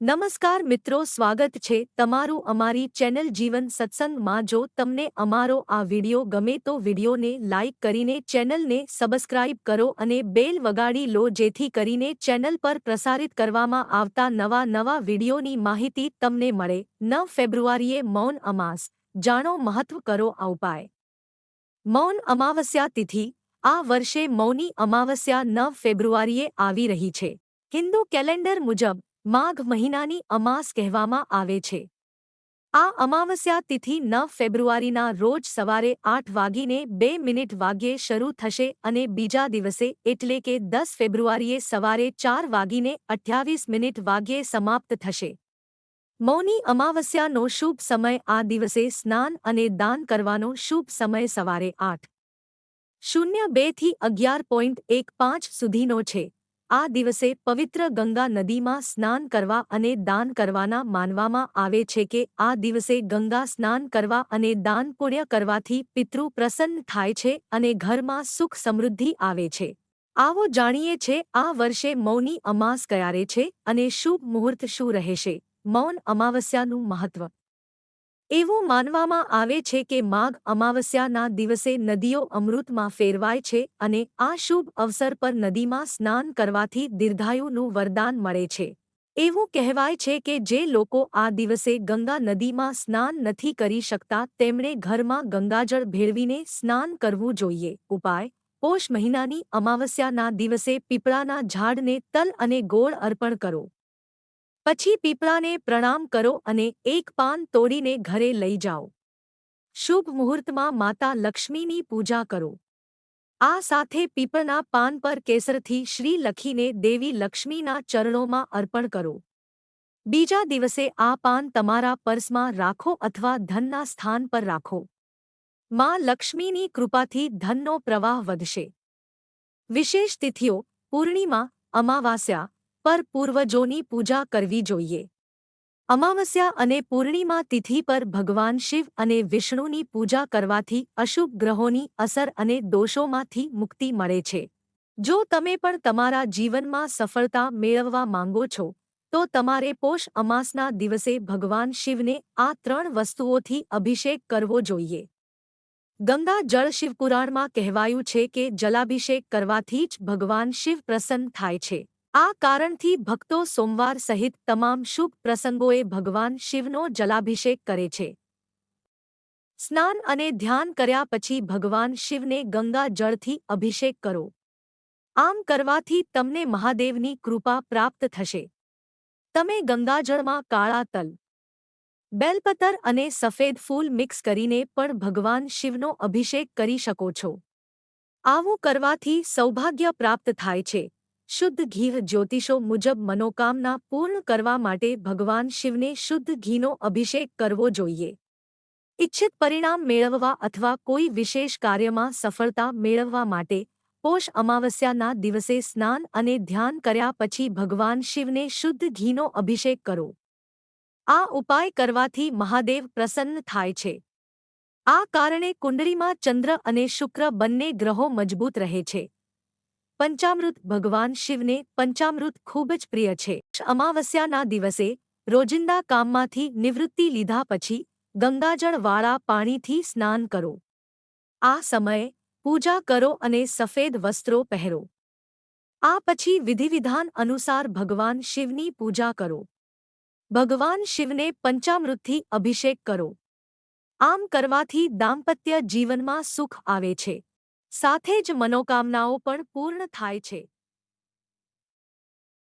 નમસ્કાર મિત્રો, સ્વાગત છે તમારું અમારી ચેનલ જીવન સત્સંગમાં જો તમને અમારો આ વિડિયો ગમે તો વિડિયોને લાઇક કરીને ચેનલને સબસ્ક્રાઇબ કરો અને બેલ વગાડી લો, જેથી કરીને ચેનલ પર પ્રસારિત કરવામાં આવતા નવા નવા વિડિયોની માહિતી તમને મળે. નવ ફેબ્રુઆરીએ મૌન અમાસ. જાણો મહત્વ કરો આ ઉપાય. મૌન અમાવસ્યા તિથિ. આ વર્ષે મૌની અમાવસ્યા નવ ફેબ્રુઆરીએ આવી રહી છે. હિન્દુ કેલેન્ડર મુજબ માઘ મહિનાની અમાસ કહેવામાં આવે છે. આ અમાવસ્યા તિથિ નવ ફેબ્રુઆરીના રોજ સવારે આઠ વાગીને બે મિનિટ વાગ્યે શરૂ થશે અને બીજા દિવસે એટલે કે દસ ફેબ્રુઆરીએ સવારે ચાર વાગીને અઠ્યાવીસ મિનિટ વાગ્યે સમાપ્ત થશે. મૌની અમાવસ્યાનો શુભ સમય આ દિવસે સ્નાન અને દાન કરવાનો શુભ સમય સવારે આઠ. શૂન્ય બેથી અગિયાર પોઈન્ટ એક પાંચ સુધીનો છે. આ દિવસે પવિત્ર ગંગા નદીમાં સ્નાન કરવા અને દાન કરવાના માનવામાં આવે છે કે આ દિવસે ગંગા સ્નાન કરવા અને દાન પુણ્ય કરવાથી પિતૃ પ્રસન્ન થાય છે અને ઘરમાં સુખ સમૃદ્ધિ આવે છે. આવો જાણીએ છે, આ વર્ષે મૌની અમાસ ક્યારે છે અને શુભ મુહૂર્ત શું રહેશે? મૌન અમાવસ્યાનું મહત્વ એવું માનવામાં આવે છે કે માઘ અમાવસ્યાના દિવસે નદીઓ અમૃતમાં ફેરવાય છે અને આ શુભ અવસર પર નદીમાં સ્નાન કરવાથી દીર્ઘાયુનું વરદાન મળે છે. એવું કહેવાય છે કે જે લોકો આ દિવસે ગંગા નદીમાં સ્નાન નથી કરી શકતા, તેમણે ઘરમાં ગંગાજળ ભેળવીને સ્નાન કરવું જોઈએ. ઉપાય, પોષ મહિનાની અમાવસ્યાના દિવસે પીપળાના ઝાડને તલ અને ગોળ અર્પણ કરો. પછી પીપળાને પ્રણામ કરો અને એક પાન તોડીને ઘરે લઈ જાઓ. શુભ મુહૂર્તમાં માતા લક્ષ્મીની પૂજા કરો. આ સાથે પીપળના પાન પર કેસરથી શ્રી લખીને દેવી લક્ષ્મીના ચરણોમાં અર્પણ કરો. બીજા દિવસે આ પાન તમારા પર્સમાં રાખો અથવા ધનના સ્થાન પર રાખો. માં લક્ષ્મીની કૃપાથી ધનનો પ્રવાહ વધશે. વિશેષ તિથિઓ, પૂર્ણિમા, અમાવાસ્યા પર પૂર્વજોની પૂજા કરવી જોઈએ. અમાવસ્યા અને પૂર્ણિમા તિથિ પર ભગવાન શિવ અને વિષ્ણુની પૂજા કરવાથી અશુભ ગ્રહોની અસર અને દોષોમાંથી મુક્તિ મળે છે. જો તમે પણ તમારા જીવનમાં સફળતા મેળવવા માંગો છો, તો તમારે પોષ અમાસના દિવસે ભગવાન શિવને આ ત્રણ વસ્તુઓથી અભિષેક કરવો જોઈએ. ગંગા જળ શિવપુરાણમાં કહેવાયું છે કે જલાભિષેક કરવાથી જ ભગવાન શિવ પ્રસન્ન થાય છે. આ કારણથી ભક્તો સોમવાર સહિત તમામ શુભ પ્રસંગોએ ભગવાન શિવનો જલાભિષેક કરે છે. સ્નાન અને ધ્યાન કર્યા પછી ભગવાન શિવને ગંગા જળથી અભિષેક કરો. આમ કરવાથી તમને મહાદેવની કૃપા પ્રાપ્ત થશે. તમે ગંગાજળમાં કાળા તલ, બેલપતર અને સફેદ ફૂલ મિક્સ કરીને પણ ભગવાન શિવનો અભિષેક કરી શકો છો. આવું કરવાથી સૌભાગ્ય પ્રાપ્ત થાય છે. શુદ્ધ ઘી જ્યોતિષો મુજબ મનોકામના પૂર્ણ કરવા માટે ભગવાન શિવને શુદ્ધ ઘીનો અભિષેક કરવો જોઈએ. ઇચ્છિત પરિણામ મેળવવા અથવા કોઈ વિશેષ કાર્યમાં સફળતા મેળવવા માટે પોષ અમાવસ્યાના દિવસે સ્નાન અને ધ્યાન કર્યા પછી ભગવાન શિવને શુદ્ધ ઘીનો અભિષેક કરો. આ ઉપાય કરવાથી મહાદેવ પ્રસન્ન થાય છે. આ કારણે કુંડળીમાં ચંદ્ર અને શુક્ર બંને ગ્રહો મજબૂત રહે છે. પંચામૃત ભગવાન શિવને પંચામૃત ખૂબ જ પ્રિય છે. અમાવસ્યાના દિવસે રોજિંદા કામમાંથી નિવૃત્તિ લીધા પછી ગંગાજળવાળા પાણીથી સ્નાન કરો. આ સમયે પૂજા કરો અને સફેદ વસ્ત્રો પહેરો. આ પછી વિધિવિધાન અનુસાર ભગવાન શિવની પૂજા કરો. ભગવાન શિવને પંચામૃતથી અભિષેક કરો. આમ કરવાથી દાંપત્ય જીવનમાં સુખ આવે છે. સાથે જ મનોકામનાઓ પણ પૂર્ણ થાય છે.